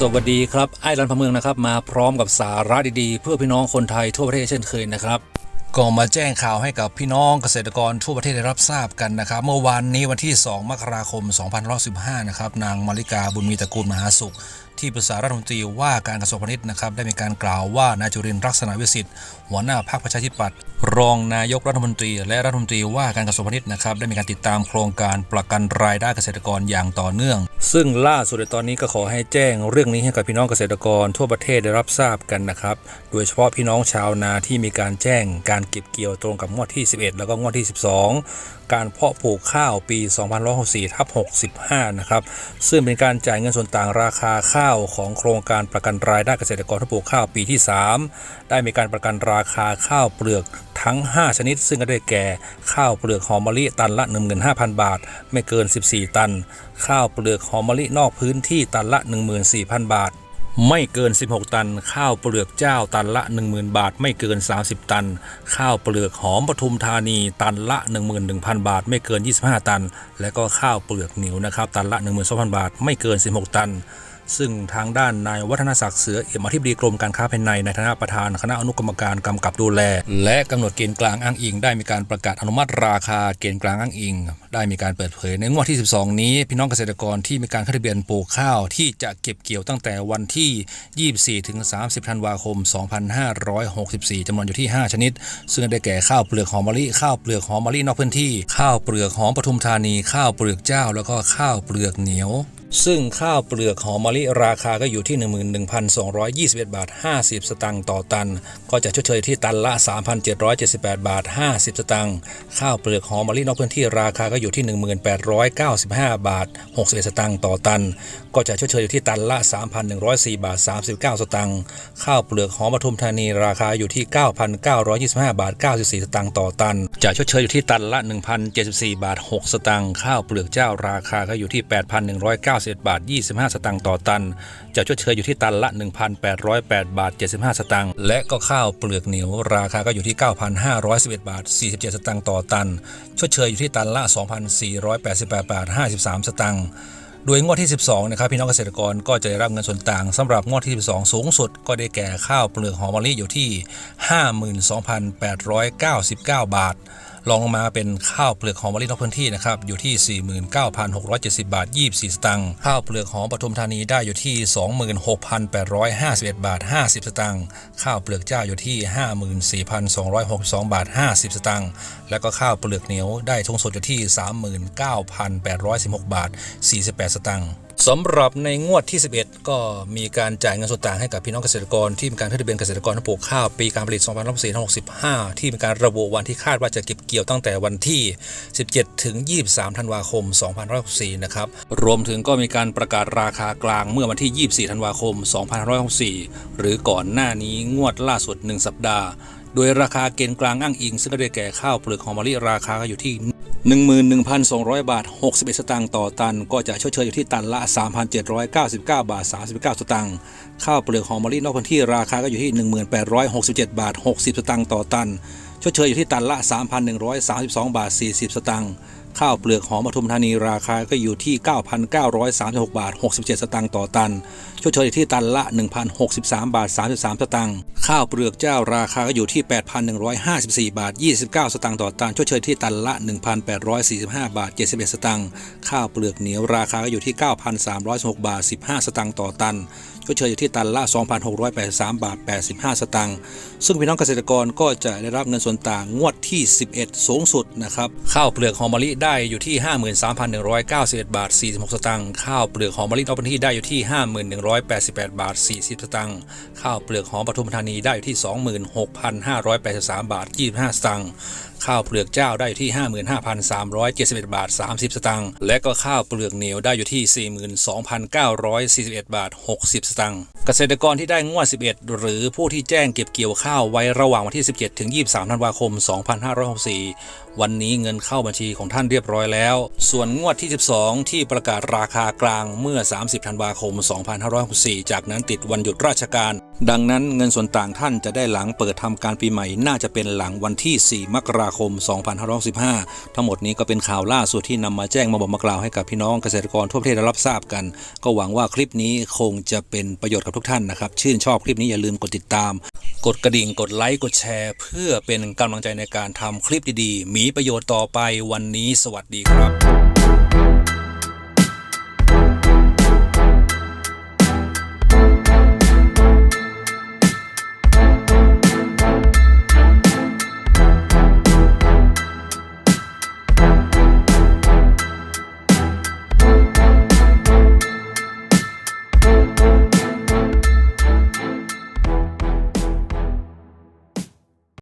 สวัสดีครับไอ้รันพะเมืองนะครับมาพร้อมกับสาระดีๆ เพื่อพี่น้องคนไทยทั่วประเทศเช่นเคยนะครับก็มาแจ้งข่าวให้กับพี่น้องเกษตรกรทั่วประเทศได้รับทราบกันนะครับ เมื่อวานนี้วันที่ 2 มกราคม2015 นะครับนางมาริกาบุญมีตระกูลมหาสุข ที่ปรึกษารัฐมนตรีว่าการกระทรวงพาณิชย์นะครับได้มีการกล่าวว่านายจุรินทร์ลักษณะวิสิทธิ์หัวหน้าพรรคประชาธิปัตย์รองนายกรัฐมนตรี และรัฐมนตรีว่าการกระทรวงพาณิชย์นะครับได้มีการติดตามโครงการประกันรายได้เกษตรกรอย่างต่อเนื่อง ซึ่งล่าสุดในตอนนี้ก็ขอให้แจ้งเรื่องนี้ให้กับพี่น้องเกษตรกรทั่วประเทศได้รับทราบกันนะครับโดยเฉพาะพี่น้องชาวนาที่มีการแจ้งการเก็บเกี่ยวตรงกับงวดที่ 11 แล้วก็งวดที่ 12 การเพาะปลูกข้าวปี 2564ทับ65นะครับซึ่งเป็นการจ่ายเงินส่วนต่างราคาข้าวของโครงการประกันรายได้เกษตรกรที่ปลูกข้าวปีที่ 3 ได้มีการประกันราคาข้าวเปลือกทั้ง 5 ชนิด ซึ่งก็ได้แก่ ข้าวเปลือกหอมมะลิตันละ 15,000 บาท ไม่เกิน 14 ตัน ข้าวเปลือกหอมมะลินอกพื้นที่ตันละ 14,000 บาท ไม่เกิน 16 ตัน ข้าวเปลือกเจ้าตันละ 10,000 บาท ไม่เกิน 30 ตัน ข้าวเปลือกหอมปทุมธานีตันละ 11,000 บาท ไม่เกิน 25 ตัน และก็ข้าวเปลือกเหนียวนะครับตันละ 12,000 บาท ไม่เกิน 16 ตัน ซึ่งทางด้านนายวัฒนศักดิ์เสือเอี่ยมอธิบดีกรมการค้าภายในในฐานะประธานคณะอนุกรรมการกำกับดูแล และกำหนดเกณฑ์กลางอ้างอิง ได้มีการประกาศอนุมัติราคาเกณฑ์กลางอ้างอิง ได้มีการเปิดเผยในงวดที่ 12 นี้ พี่น้องเกษตรกรที่มีการขึ้นทะเบียนปลูกข้าวที่จะเก็บเกี่ยวตั้งแต่วันที่ 24 ถึง 30 ธันวาคม 2564จำนวนอยู่ที่ 5 ชนิด ซึ่งได้แก่ข้าวเปลือกหอมมะลิข้าวเปลือกหอมมะลินอกพื้นที่ ข้าวเปลือกหอมปทุมธานี ข้าวเปลือกเจ้า แล้วก็ข้าวเปลือกเหนียว ซึ่งข้าวเปลือกหอมมะลิราคาก็อยู่ที่ 11,221 บาท 50 สตางค์ต่อตัน ก็จะชดเชยที่ตันละ 3,778 บาท 50 สตางค์ข้าวเปลือกหอมมะลินอกพื้นที่ราคาก็อยู่ที่ 1895 บาท 61 สตางค์ต่อตัน ก็จะชดเชยอยู่ที่ตันละ 3,104 บาท 39 สตางค์ข้าวเปลือกหอมปทุมธานีราคาอยู่ที่ 9,925 บาท 94 สตางค์ต่อตัน จะชดเชยอยู่ที่ตันละ 1,074 บาท 6 สตางค์ข้าวเปลือกเจ้าราคาก็อยู่ที่ 8,191 บาท 25 สตางค์ต่อตันจะชดเชยอยู่ที่ตันละ 1,808 บาท 75 สตางค์และก็ข้าวเปลือกเหนียวราคาก็อยู่ที่ 9,511 บาท 47 สตางค์ต่อตัน ชดเชยอยู่ที่ตันละ 2,488 บาท 53 สตางค์ โดยงวดที่ 12 นะครับพี่น้องเกษตรกรก็จะได้รับเงินส่วนต่างสำหรับงวดที่ 12 สูงสุด ก็ได้แก่ข้าวเปลือกหอมมะลิอยู่ที่ 52,899 บาท รองลงมาเป็นข้าวเปลือกหอมมะลินอกพื้นที่นะครับอยู่ที่ 49,670 บาท 24 สตางค์ข้าวเปลือกหอมปทุมธานีได้อยู่ที่ 26,851 บาท 50 สตางค์ข้าวเปลือกเจ้าอยู่ที่ 54,262 บาท 50 สตางค์และก็ข้าวเปลือกเหนียวได้สูงสดอยู่ที่ 39,816 บาท 48 สตางค์ สำหรับในงวดที่ 11 ก็มีการจ่ายเงินส่วนต่างให้กับพี่น้องเกษตรกร ที่มีการขึ้นทะเบียนเกษตรกรที่ปลูกข้าวปีการผลิต 2564-65 ที่มีการระบุวันที่คาดว่าจะเก็บเกี่ยวตั้งแต่วันที่ 17 ถึง 23 ธันวาคม 2564 นะครับ รวมถึงก็มีการประกาศราคากลางเมื่อวันที่ 24 ธันวาคม 2564 หรือก่อนหน้านี้งวดล่าสุด 1 สัปดาห์ โดยราคาเกณฑ์กลางอ้างอิงซึ่งก็ได้แก่ข้าวเปลือกหอมมะลิราคาก็อยู่ที่ 11,200 บาท 61 สตางค์ต่อตัน ก็จะชดเชยอยู่ที่ตันละ 3,799 บาท 39 สตางค์ข้าวเปลือกหอมมะลินอกพื้นที่ราคาก็อยู่ที่ 1867 บาท 60 สตางค์ต่อตัน ชดเชยอยู่ที่ตันละ 3,132 บาท 40 สตางค์ ข้าวเปลือกหอมปทุมธานีราคาก็อยู่ที่ 9,936 บาท 67 สตางค์ต่อตันชดเชยอยู่ที่ตันละ 1,063 บาท 33 สตางค์ข้าวเปลือกเจ้าราคาก็อยู่ที่ 8,154 บาท 29 สตางค์ต่อตันชดเชยที่ตันละ 1,845 บาท 71 สตางค์ข้าวเปลือกเหนียวราคาก็อยู่ที่ 9,316บาท 15 สตางค์ต่อตัน ชดเชยอยู่ที่ตันละ 2,683 บาท 85 สตางค์ซึ่งพี่น้องเกษตรกรก็จะได้รับเงินส่วนต่างงวดที่ 11 สูงสุดนะครับข้าวเปลือกหอมมะลิได้อยู่ที่ 53,191 บาท 46 สตางค์ข้าวเปลือกหอมมะลินอกพื้นที่ได้อยู่ที่ 51,188 บาท 40 สตางค์ข้าวเปลือกหอมปทุมธานีได้อยู่ที่ 26,583 บาท 25 สตางค์ข้าวเปลือกเจ้าได้อยู่ที่ 55,371 บาท 30 สตางค์และก็ข้าวเปลือกเหนียวได้อยู่ที่ 42,941 บาท 60 สตางค์เกษตรกรที่ได้งวด 11 หรือผู้ที่แจ้งเก็บเกี่ยวข้าวไว้ระหว่างวันที่ 17 ถึง 23 ธันวาคม 2564 วันนี้เงินเข้าบัญชีของท่านเรียบร้อยแล้ว ส่วนงวดที่ 12 ที่ประกาศราคากลางเมื่อ 30 ธันวาคม 2564 จากนั้นติดวันหยุดราชการ ดังนั้นเงินส่วนต่างท่านจะได้หลังเปิดทำการปีใหม่น่าจะเป็นหลังวันที่ 4 มกราคม 2565 ทั้งหมดนี้ก็เป็นข่าวล่าสุดที่นำมาแจ้งมาบอกมากล่าวให้กับพี่น้องเกษตรกรทั่วประเทศได้รับทราบกัน ก็หวังว่าคลิปนี้คงจะเป็นประโยชน์กับทุกท่านนะครับ ชื่นชอบคลิปนี้อย่าลืมกดติดตาม กดกระดิ่งกดไลค์กดแชร์ เพื่อเป็นกำลังใจในการทำคลิปดีๆ มีประโยชน์ต่อไปวันนี้สวัสดีครับ